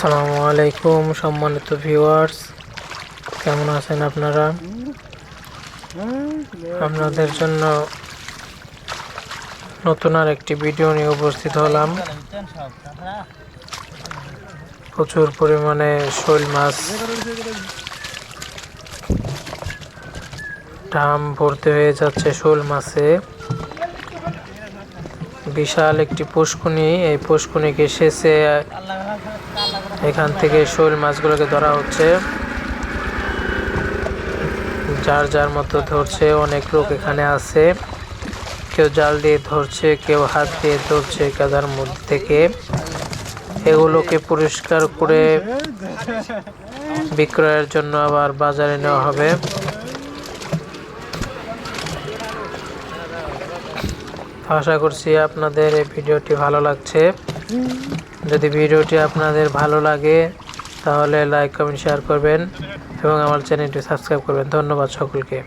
আসসালামু আলাইকুম, সম্মানিত ভিউয়ার্স কেমন আছেন আপনারা? আপনাদের জন্য নতুন আর একটি ভিডিও নিয়ে উপস্থিত হলাম। প্রচুর পরিমাণে শৈল মাছ ডাম ভর্তি হয়ে যাচ্ছে শোল মাছে। বিশাল একটি পুষ্কুনি এই পুষ্কুনিকে শেষে এখান থেকে শোল মাছগুলোকে ধরা হচ্ছে। যার যার মতো ধরছে, অনেক লোক এখানে আছে। কেউ জাল দিয়ে ধরছে, কেউ হাত দিয়ে ধরছে কাদার মধ্যে থেকে। এগুলোকে পরিষ্কার করে বিক্রয়ের জন্য আবার বাজারে নেওয়া হবে। আশা করছি আপনাদের এই ভিডিওটি ভালো লাগছে। যদি ভিডিওটি আপনাদের ভালো লাগে, তাহলে লাইক কমেন্ট শেয়ার করবেন এবং আমার চ্যানেলটি সাবস্ক্রাইব করবেন। ধন্যবাদ সকলকে।